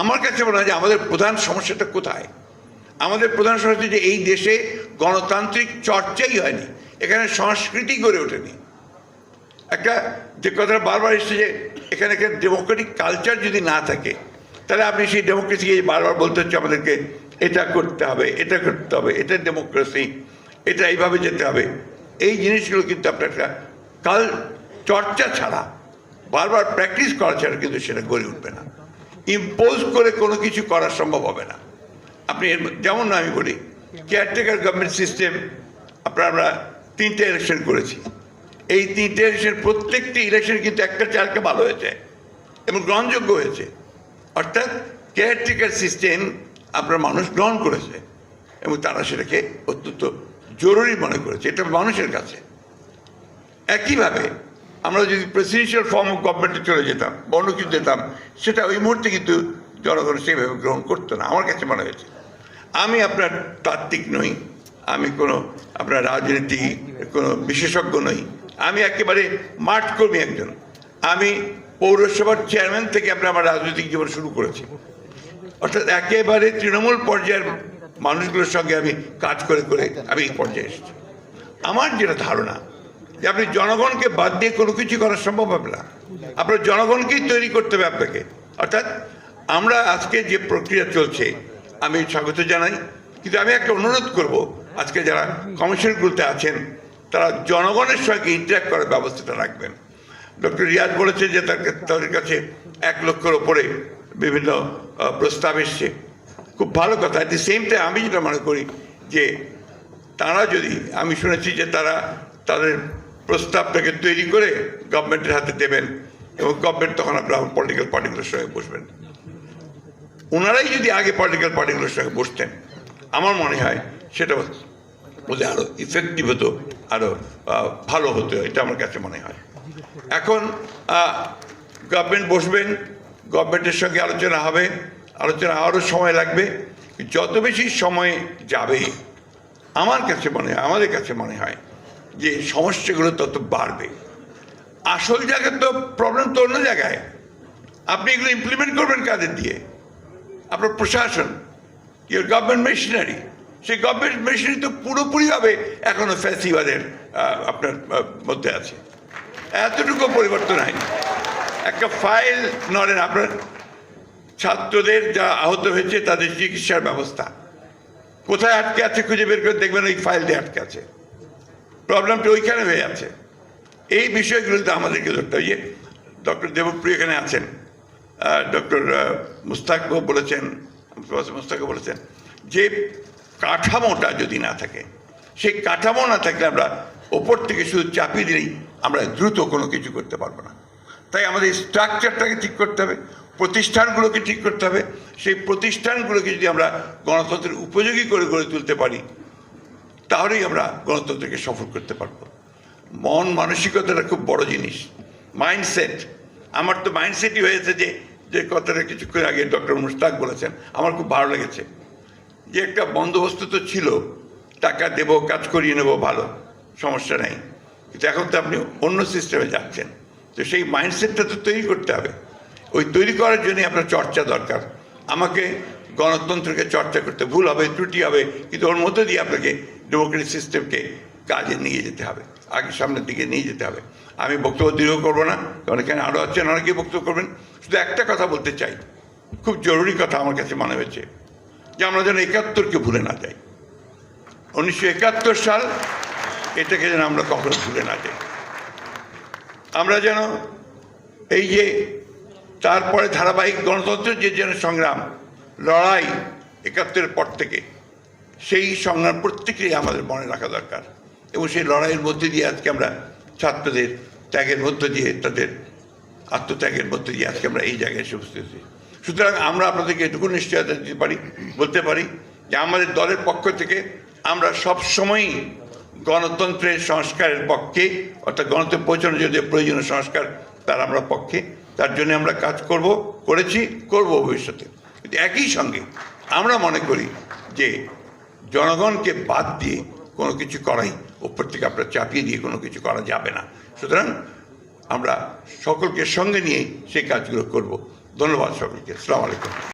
আমার কাছে মনে হয় যে আমাদের প্রধান সমস্যাটা কোথায়? আমাদের প্রধান সমস্যা যে এই দেশে গণতান্ত্রিক চর্চাই হয়নি, এখানে সংস্কৃতি গড়ে ওঠেনি। একটা যে কথাটা বারবার এসছে যে এখানে একটা ডেমোক্রেটিক কালচার যদি না থাকে, তাহলে আপনি সেই ডেমোক্রেসিকে বারবার বলতে হচ্ছে আমাদেরকে এটা করতে হবে, এটা করতে হবে, এটা ডেমোক্রেসি এটা এইভাবে যেতে হবে। এই জিনিসগুলো কিন্তু আপনার একটা কাল, চর্চা ছাড়া, বারবার প্র্যাকটিস করা ছাড়া কিন্তু সেটা গড়ে উঠবে না। ইম্পোজ করে কোনো কিছু করা সম্ভব হবে না। আপনি যেমন আমি বলি কেয়ারটেকার গভর্নমেন্ট সিস্টেম আপনার আমরা তিনটে ইলেকশন করেছি। এই তিনটে ইলেকশন প্রত্যেকটি ইলেকশন কিন্তু একটা চারকে ভালো হয়েছে এবং গ্রহণযোগ্য হয়েছে। অর্থাৎ কেয়ারটেকার সিস্টেম আপনার মানুষ গ্রহণ করেছে এবং তারা সেটাকে অত্যন্ত জরুরি মনে করেছে। এটা মানুষের কাছে। একইভাবে আমরা যদি প্রেসিডেন্সিয়াল ফর্ম অফ গভর্নমেন্টে চলে যেতাম বা অন্য কিছু যেতাম, সেটা ওই মুহূর্তে কিন্তু জনগণ সেইভাবে গ্রহণ করতো না, আমার কাছে মনে হয়েছে। আমি আপনার তাত্ত্বিক নই, আমি কোনো আপনার রাজনীতি কোনো বিশেষজ্ঞ নই, আমি একেবারে মাঠ কর্মী একজন। আমি পৌরসভার চেয়ারম্যান থেকে আপনার আমার রাজনৈতিক জীবন শুরু করেছি। অর্থাৎ একেবারে তৃণমূল পর্যায়ের মানুষগুলোর সঙ্গে আমি কাজ করে করে আমি এই পর্যায়ে এসেছি। আমার যেটা ধারণা যে আপনি জনগণকে বাদ দিয়ে কোনো কিছু করা সম্ভব হবে না। আপনার জনগণকেই তৈরি করতে হবে আপনাকে। অর্থাৎ আমরা আজকে যে প্রক্রিয়া চলছে, আমি স্বাগত জানাই, কিন্তু আমি একটা অনুরোধ করব, আজকে যারা কমিশনগুলোতে আছেন, তারা জনগণের সঙ্গে ইন্টারাক্ট করার ব্যবস্থাটা রাখবেন। ডক্টর রিয়াজ বলেছে যে তার তাদের কাছে এক লক্ষের ওপরে বিভিন্ন প্রস্তাব এসছে। খুব ভালো কথা। অ্যাট দি সেম টাইম আমি যেটা মনে করি যে তারা যদি, আমি শুনেছি যে তারা তাদের প্রস্তাবটাকে তৈরি করে গভর্নমেন্টের হাতে দেবেন এবং গভর্নমেন্ট তখন আপনার পলিটিক্যাল পার্টিগুলোর সঙ্গে বসবেন। ওনারাই যদি আগে পলিটিক্যাল পার্টিগুলোর সঙ্গে বসতেন, আমার মনে হয় সেটা বোধহয় আরও ইফেক্টিভ হতো আরও ভালো হতো, এটা আমার কাছে মনে হয়। এখন গভর্নমেন্ট বসবেন গভর্নমেন্টের সঙ্গে আলোচনা হবে, আলোচনা আরও সময় লাগবে, যত বেশি সময় যাবে, আমার কাছে মনে হয়, আমাদের কাছে মনে হয় যে সমস্যাগুলো তত বাড়বে। আসল জায়গায় তো প্রবলেম তো অন্য জায়গায়। আপনি এগুলো ইমপ্লিমেন্ট করবেন কাদের দিয়ে? আপনার প্রশাসন ইউর গভর্নমেন্ট মেশিনারি সেই গভর্নমেন্ট মেশিনারি তো পুরোপুরিভাবে এখনও ফ্যাসিবাদের আপনার মধ্যে আছে। এতটুকু পরিবর্তন হয়নি। একটা ফাইল নড়েন, আপনার ছাত্রদের যা আহত হয়েছে তাদের চিকিৎসার ব্যবস্থা। কোথায় আটকে আছে খুঁজে বের করে দেখবেন ওই ফাইল দিয়ে আটকে আছে। প্রবলেমটা ওইখানে হয়ে আছে এই বিষয়গুলোতে আমাদেরকে ধরতে হয় যে ডক্টর দেবপ্রিয় এখানে আছেন ডক্টর মুস্তাক বলেছেন মুস্তাক বলেছেন যে কাঠামোটা যদি না থাকে, সেই কাঠামো না থাকলে আমরা ওপর থেকে শুধু চাপিয়ে দিলেই আমরা দ্রুত কোনো কিছু করতে পারব না। তাই আমাদের স্ট্রাকচারটাকে ঠিক করতে হবে, প্রতিষ্ঠানগুলোকে ঠিক করতে হবে। সেই প্রতিষ্ঠানগুলোকে যদি আমরা গণতন্ত্রের উপযোগী করে গড়ে তুলতে পারি তাহলেই আমরা গণতন্ত্রকে সফল করতে পারব। মন মানসিকতাটা খুব বড় জিনিস। মাইন্ডসেট আমার তো মাইন্ডসেটই হয়েছে যে যে কথাটা কিছুক্ষণ আগে ডক্টর মুস্তাক বলেছেন, আমার খুব ভালো লেগেছে। যে একটা বন্দোবস্ত তো ছিল, টাকা দেব, কাজ করিয়ে নেব, ভালো, সমস্যা নেই। কিন্তু এখন তো আপনি অন্য সিস্টেমে যাচ্ছেন। তো সেই মাইন্ডসেটটা তো তৈরি করতে হবে। ওই তৈরি করার জন্যই আপনার চর্চা দরকার। আমাকে গণতন্ত্রকে চর্চা করতে ভুল হবে, ত্রুটি হবে, কিন্তু ওর মধ্যে দিয়ে আপনাকে ডেমোক্রেটিক সিস্টেমকে কাজে নিয়ে যেতে হবে, আগে সামনের দিকে নিয়ে যেতে হবে। আমি বক্তব্য দীর্ঘ করব না, কারণ এখানে আরও আছেন অনেকেই বক্তব্য করবেন। শুধু একটা কথা বলতে চাই, খুব জরুরি কথা আমার কাছে মনে হয়েছে, যে আমরা যেন একাত্তরকে ভুলে না যাই। উনিশশো একাত্তর সাল, এটাকে যেন আমরা কখনো ভুলে না যাই। আমরা যেন এই যে তারপরে ধারাবাহিক গণতন্ত্রের যে যেন সংগ্রাম, লড়াই একাত্তরের পর থেকে সেই সংগ্রাম প্রত্যেকেই আমাদের মনে রাখা দরকার। এবং সেই লড়াইয়ের মধ্যে দিয়ে আজকে আমরা ছাত্রদের ত্যাগের মধ্য দিয়ে তাদের আত্মত্যাগের মধ্যে দিয়ে আজকে আমরা এই জায়গায় এসে হয়েছি। সুতরাং আমরা আপনাদেরকে এটুকু নিশ্চয়তা দিতে পারি, বলতে পারি যে আমাদের দলের পক্ষ থেকে আমরা সবসময়ই গণতন্ত্রের সংস্কারের পক্ষে, অর্থাৎ গণতন্ত্র পৌঁছানোর যে প্রয়োজনীয় সংস্কার, তার আমরা পক্ষে। তার জন্য আমরা কাজ করব, করেছি, করব ভবিষ্যতে। একই সঙ্গে আমরা মনে করি যে জনগণকে বাদ দিয়ে কোনো কিছু করাই, ওপর থেকে আপনার চাপিয়ে দিয়ে কোনো কিছু করা যাবে না। সুতরাং আমরা সকলকে সঙ্গে নিয়ে সেই কাজগুলো করব। ধন্যবাদ সকলকে। আসসালামু আলাইকুম।